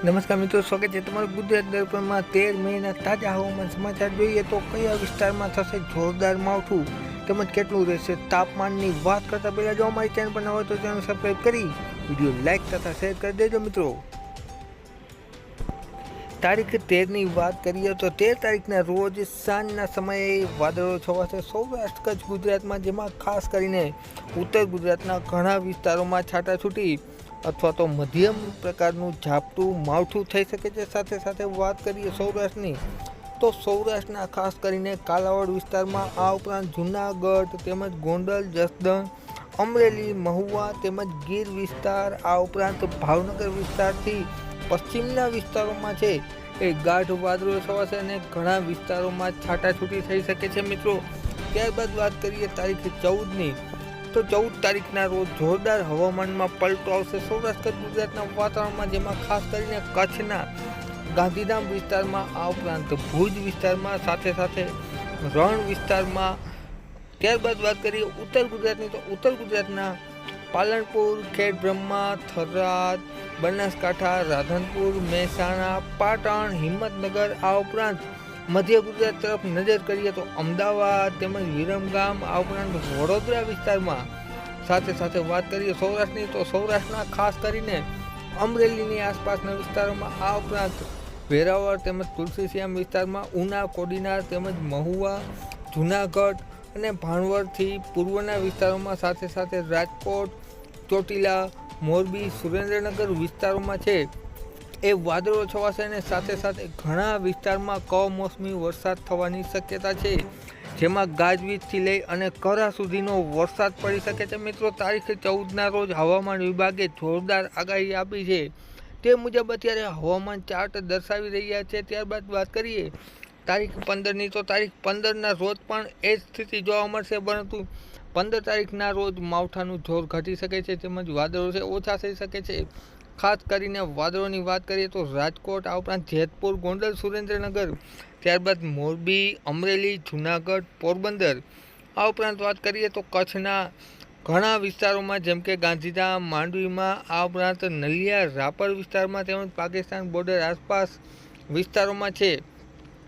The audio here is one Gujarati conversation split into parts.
નમસ્કાર મિત્રો, સ્વાગત છે તમારું ગુજરાત દર્પણમાં. તેર મહિના તાજા હવામાન સમાચાર જોઈએ તો કયા વિસ્તારમાં થશે જોરદાર માવઠું? તેમજ કેટલું રહેશે તાપમાનની વાત કરતા પહેલાં જો અમારી ચેનલ પર ન હોય તો ચેનલ સબસ્ક્રાઈબ કરી વીડિયો લાઇક તથા શેર કરી દેજો મિત્રો. તારીખ તેરની વાત કરીએ તો તેર તારીખના રોજ સાંજના સમયે વાદળો છવાશે સૌરાષ્ટ્ર, કચ્છ ગુજરાતમાં, જેમાં ખાસ કરીને ઉત્તર ગુજરાતના ઘણા વિસ્તારોમાં છાટાછૂટી અથવા તો મધ્યમ પ્રકારનું ઝાપટું, માવઠું થઈ શકે છે. સાથે સાથે વાત કરીએ સૌરાષ્ટ્રની, તો સૌરાષ્ટ્રના ખાસ કરીને કાલાવડ વિસ્તારમાં આ ઉપરાંત જૂનાગઢ તેમજ ગોંડલ, જસદણ, અમરેલી, મહુવા તેમજ ગીર વિસ્તાર, આ ઉપરાંત ભાવનગર વિસ્તારથી પશ્ચિમના વિસ્તારોમાં છે. એ ગાઢ વાદળો છવાશે અને ઘણા વિસ્તારોમાં છાટાછૂટી થઈ શકે છે મિત્રો. ત્યારબાદ વાત કરીએ તારીખ ચૌદની તો ચૌદ તારીખના રોજ જોરદાર હવામાનમાં પલટો આવશે. સૌરાષ્ટ્ર, ગુજરાતના વાતાવરણમાં, જેમાં ખાસ કરીને કચ્છના ગાંધીધામ વિસ્તારમાં, આ ઉપરાંત ભુજ વિસ્તારમાં સાથે સાથે રણ વિસ્તારમાં. ત્યારબાદ વાત કરીએ ઉત્તર ગુજરાતની, તો ઉત્તર ગુજરાતના પાલનપુર, ખેડ બ્રહ્મા, થરાદ, બનાસકાંઠા, રાધનપુર, મહેસાણા, પાટણ, હિંમતનગર, આ ઉપરાંત મધ્ય ગુજરાત તરફ નજર કરીએ તો અમદાવાદ તેમજ વિરમગામ આ ઉપરાંત વડોદરા વિસ્તારમાં સાથે સાથે વાત કરીએ સૌરાષ્ટ્રની, તો સૌરાષ્ટ્રના ખાસ કરીને અમરેલીની આસપાસના વિસ્તારોમાં આ ઉપરાંત વેરાવળ તેમજ તુલસીશ્યામ વિસ્તારમાં ઉના, કોડીનાર તેમજ મહુવા, જુનાગઢ અને ભાણવડથી પૂર્વના વિસ્તારોમાં સાથે સાથે રાજકોટ, ચોટીલા, મોરબી, સુરેન્દ્રનગર વિસ્તારોમાં છે. એ વાદળો છવાશે અને સાથે સાથે ઘણા વિસ્તારમાં કમોસમી વરસાદ થવાની શક્યતા છે, જેમાં ગાજવીજથી લઈ અને કરા સુધીનો વરસાદ પડી શકે છે. મિત્રો, તારીખ ચૌદના રોજ હવામાન વિભાગે જોરદાર આગાહી આપી છે. તે મુજબ અત્યારે હવામાન ચાર્ટ દર્શાવી રહ્યા છે. ત્યારબાદ વાત કરીએ તારીખ પંદરની, તો તારીખ પંદરના રોજ પણ એ સ્થિતિ જોવા મળશે, પરંતુ પંદર તારીખના રોજ માવઠાનું જોર ઘટી શકે છે તેમજ વાદળો છે ઓછા થઈ શકે છે. ખાસ કરીને વાદળોની વાત કરીએ તો રાજકોટ, આ ઉપરાંત જેતપુર, ગોંડલ, સુરેન્દ્રનગર, ત્યારબાદ મોરબી, અમરેલી, જુનાગઢ, પોરબંદર. આ ઉપરાંત વાત કરીએ તો કચ્છના ઘણા વિસ્તારોમાં જેમ કે ગાંધીધામ, માંડવીમાં, આ ઉપરાંત નલિયા, રાપર વિસ્તારમાં તેમજ પાકિસ્તાન બોર્ડર આસપાસ વિસ્તારોમાં છે.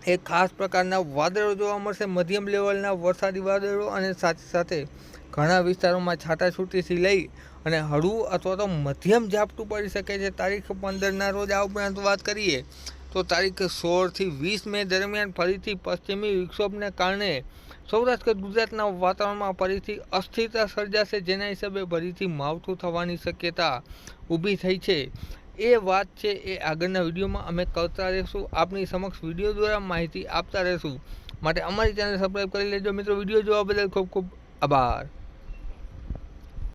એ ખાસ પ્રકારના વાદળો જોવા મળશે. મધ્યમ લેવલના વરસાદી વાદળો અને સાથે સાથે ઘણા વિસ્તારોમાં છાટાછૂટીથી લઈ અને હળવું અથવા તો મધ્યમ ઝાપટું પડી શકે છે. તારીખ પંદરના રોજ આ ઉપરાંત વાત કરીએ તો તારીખ સોળથી વીસ મે દરમિયાન ફરીથી પશ્ચિમી વિક્ષોભને કારણે સૌરાષ્ટ્ર, ગુજરાતના વાતાવરણમાં ફરીથી અસ્થિરતા સર્જાશે. જેના હિસાબે ફરીથી માવઠું થવાની શક્યતા ઊભી થઈ છે. એ વાત છે એ આગળના વિડીયોમાં અમે કરતા રહીશું. આપની સમક્ષ વીડિયો દ્વારા માહિતી આપતા રહીશું. માટે અમારી ચેનલ સબસ્ક્રાઈબ કરી લેજો. મિત્રો, વીડિયો જોવા બદલ ખૂબ ખૂબ આભાર.